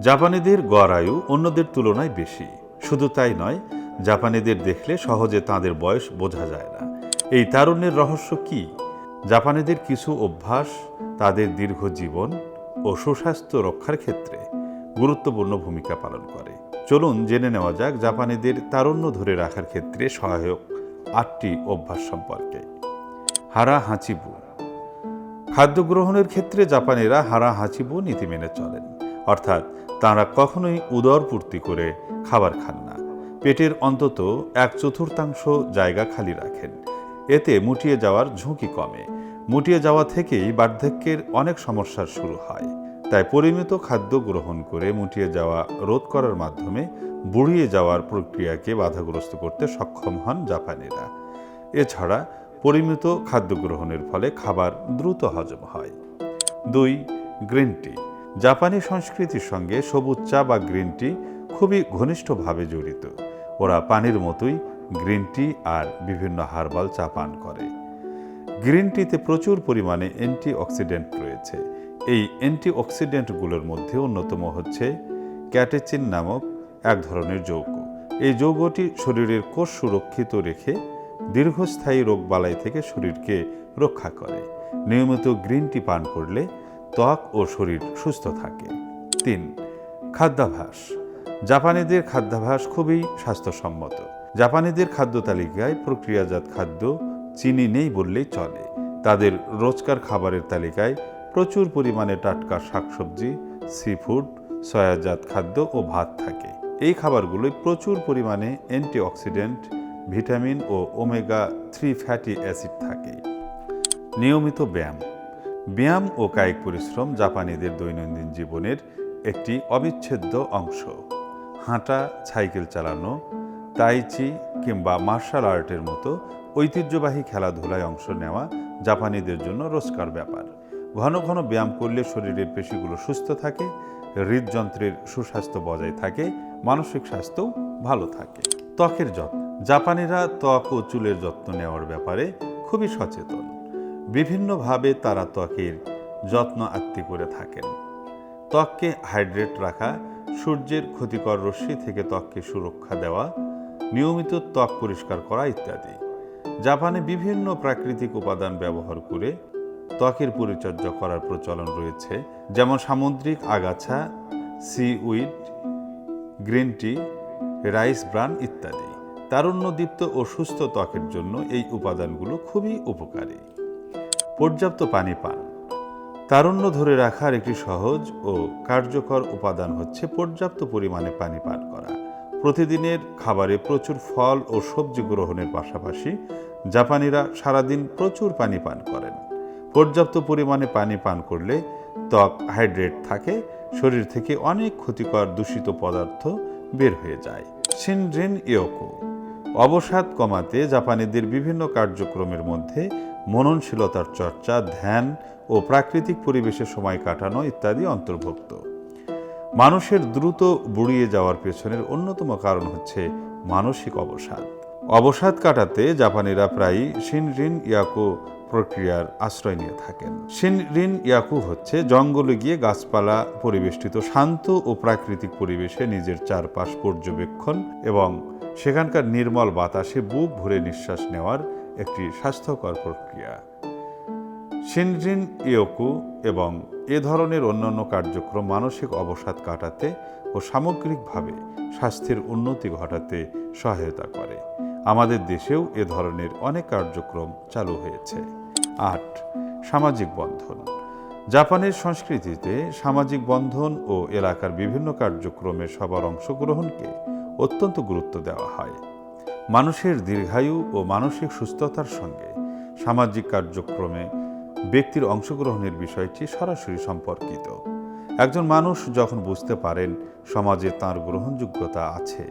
জাপানিদের গড় আয়ু অন্যদের তুলনায় বেশি। শুধু তাই নয়, জাপানিদের দেখলে সহজে তাদের বয়স বোঝা যায় না। এই তারুণ্যের রহস্য কি? জাপানিদের কিছু অভ্যাস, তাদের দীর্ঘ জীবন ও সুস্বাস্থ্য রক্ষার ক্ষেত্রে গুরুত্বপূর্ণ ভূমিকা পালন করে। চলুন জেনে নেওয়া যাক জাপানিদের তারুণ্য ধরে রাখার ক্ষেত্রে সহায়ক আটটি অভ্যাস সম্পর্কে। হারা হাঁচিবু খাদ্য গ্রহণের ক্ষেত্রে জাপানিরা হারা হাঁচিবু নীতি মেনে চলেন। অর্থাৎ তাঁরা কখনোই উদর পূর্তি করে খাবার খান না। পেটের অন্তত এক চতুর্থাংশ জায়গা খালি রাখেন। এতে মুটিয়ে যাওয়ার ঝুঁকি কমে। মুটিয়ে যাওয়া থেকেই বার্ধক্যের অনেক সমস্যার শুরু হয়। তাই পরিমিত খাদ্য গ্রহণ করে মুটিয়ে যাওয়া রোধ করার মাধ্যমে বুড়িয়ে যাওয়ার প্রক্রিয়াকে বাধাগ্রস্ত করতে সক্ষম হন জাপানিরা। এছাড়া পরিমিত খাদ্য গ্রহণের ফলে খাবার দ্রুত হজম হয়। দুই, গ্রিন টি। জাপানি সংস্কৃতির সঙ্গে সবুজ চা বা গ্রিন টি খুবই ঘনিষ্ঠভাবে জড়িত। ওরা পানির মতোই গ্রিন টি আর বিভিন্ন হার্বাল চা পান করে। গ্রিন টিতে প্রচুর পরিমাণে অ্যান্টিঅক্সিডেন্ট রয়েছে। এই অ্যান্টিঅক্সিডেন্টগুলোর মধ্যে অন্যতম হচ্ছে ক্যাটেচিন নামক এক ধরনের যৌগ। এই যৌগটি শরীরের কোষ সুরক্ষিত রেখে দীর্ঘস্থায়ী রোগবালাই থেকে শরীরকে রক্ষা করে। নিয়মিত গ্রিন টি পান করলে ত্বক ও শরীর সুস্থ থাকে। তিন খাদ্যাভাস জাপানিদের খাদ্যাভাস খুবই স্বাস্থ্যসম্মত। জাপানিদের খাদ্য তালিকায় প্রক্রিয়াজাত খাদ্য চিনি নেই বললেই চলে। তাদের রোজকার খাবারের তালিকায় প্রচুর পরিমাণে টাটকা শাকসবজি সি ফুড সয়াজাত খাদ্য ও ভাত থাকে। এই খাবারগুলোয় প্রচুর পরিমাণে অ্যান্টিঅক্সিডেন্ট ভিটামিন ও ওমেগা থ্রি ফ্যাটি অ্যাসিড থাকে। নিয়মিত ব্যায়াম। ব্যায়াম ও কায়িক পরিশ্রম জাপানিদের দৈনন্দিন জীবনের একটি অবিচ্ছেদ্য অংশ। হাঁটা, সাইকেল চালানো তাইচি কিংবা মার্শাল আর্টের মতো ঐতিহ্যবাহী খেলাধুলায় অংশ নেওয়া জাপানিদের জন্য রোজকার ব্যাপার। ঘন ঘন ব্যায়াম করলে শরীরের পেশিগুলো সুস্থ থাকে, হৃদযন্ত্রের সুস্বাস্থ্য বজায় থাকে, মানসিক স্বাস্থ্যও ভালো থাকে। ত্বকের যত্ন। জাপানিরা ত্বক ও চুলের যত্ন নেওয়ার ব্যাপারে খুবই সচেতন। বিভিন্নভাবে তারা ত্বকের যত্ন আত্মি করে থাকেন। ত্বককে হাইড্রেট রাখা, সূর্যের ক্ষতিকর রশ্মি থেকে ত্বককে সুরক্ষা দেওয়া, নিয়মিত ত্বক পরিষ্কার করা ইত্যাদি। জাপানে বিভিন্ন প্রাকৃতিক উপাদান ব্যবহার করে ত্বকের পরিচর্যা করার প্রচলন রয়েছে, যেমন সামুদ্রিক আগাছা seaweed green tea, rice bran ইত্যাদি। তারুণ্যদীপ্ত ও সুস্থ ত্বকের জন্য এই উপাদানগুলো খুবই উপকারী। পর্যাপ্ত পানি পান। তারুণ্য ধরে রাখার একটি সহজ ও কার্যকর উপাদান হচ্ছে পর্যাপ্ত পরিমাণে পানি পান করা। প্রতিদিনের খাবারে প্রচুর ফল ও সবজি গ্রহণের পাশাপাশি জাপানিরা সারাদিন প্রচুর পানি পান করেন। পর্যাপ্ত পরিমাণে পানি পান করলে ত্বক হাইড্রেট থাকে, শরীর থেকে অনেক ক্ষতিকর দূষিত পদার্থ বের হয়ে যায়। সিনড্রিন ইয়োকো। অবসাদ কমাতে জাপানিদের বিভিন্ন কার্যক্রমের মধ্যে মননশীলতার চর্চা, ধ্যান ও প্রাকৃতিক পরিবেশে সময় কাটানো ইত্যাদি অন্তর্ভুক্ত। মানুষের দ্রুত বুড়িয়ে যাওয়ার পেছনের অন্যতম কারণ হচ্ছে মানসিক অবসাদ। অবসাদ কাটাতে জাপানিরা প্রায়ই শিনরিন ইয়াকো প্রক্রিয়ার আশ্রয় নিয়ে থাকেন। শিনরিন ইয়াকু হচ্ছে জঙ্গলে গিয়ে গাছপালা পরিবেষ্টিত, শান্ত ও প্রাকৃতিক পরিবেশে নিজের চারপাশ পর্যবেক্ষণ এবং সেখানকার নির্মল বাতাসে বুক ভরে নিঃশ্বাস নেওয়ার একটি স্বাস্থ্যকর প্রক্রিয়া। শিনরিন ইয়োকু এবং এ ধরনের অন্যান্য কার্যক্রম মানসিক অবসাদ কাটাতে ও সামগ্রিকভাবে স্বাস্থ্যের উন্নতি ঘটাতে সহায়তা করে। আমাদের দেশেও এ ধরনের অনেক কার্যক্রম চালু হয়েছে। আট, সামাজিক বন্ধন। জাপানের সংস্কৃতিতে সামাজিক বন্ধন ও এলাকার বিভিন্ন কার্যক্রমে সবার অংশগ্রহণকে অত্যন্ত গুরুত্ব দেওয়া হয়। মানুষের দীর্ঘায়ু ও মানসিক সুস্থতার সঙ্গে সামাজিক কার্যক্রমে ব্যক্তির অংশগ্রহণের বিষয়টি সরাসরি সম্পর্কিত। একজন মানুষ যখন বুঝতে পারেন সমাজে তার গ্রহণযোগ্যতা আছে,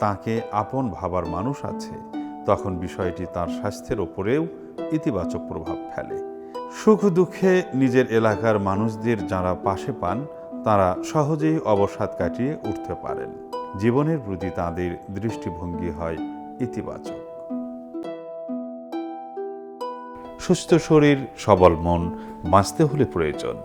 তাকে আপন ভাবার মানুষ আছে, তখন বিষয়টি তার স্বাস্থ্যের ওপরেও ইতিবাচক প্রভাব ফেলে। সুখ দুঃখে নিজের এলাকার মানুষদের যারা পাশে পান, তারা সহজেই অবসাদ কাটিয়ে উঠতে পারেন। জীবনের প্রতি তাদের দৃষ্টিভঙ্গি হয় ইতিবাচক। সুস্থ শরীর সবল মন বাঁচতে হলে প্রয়োজন।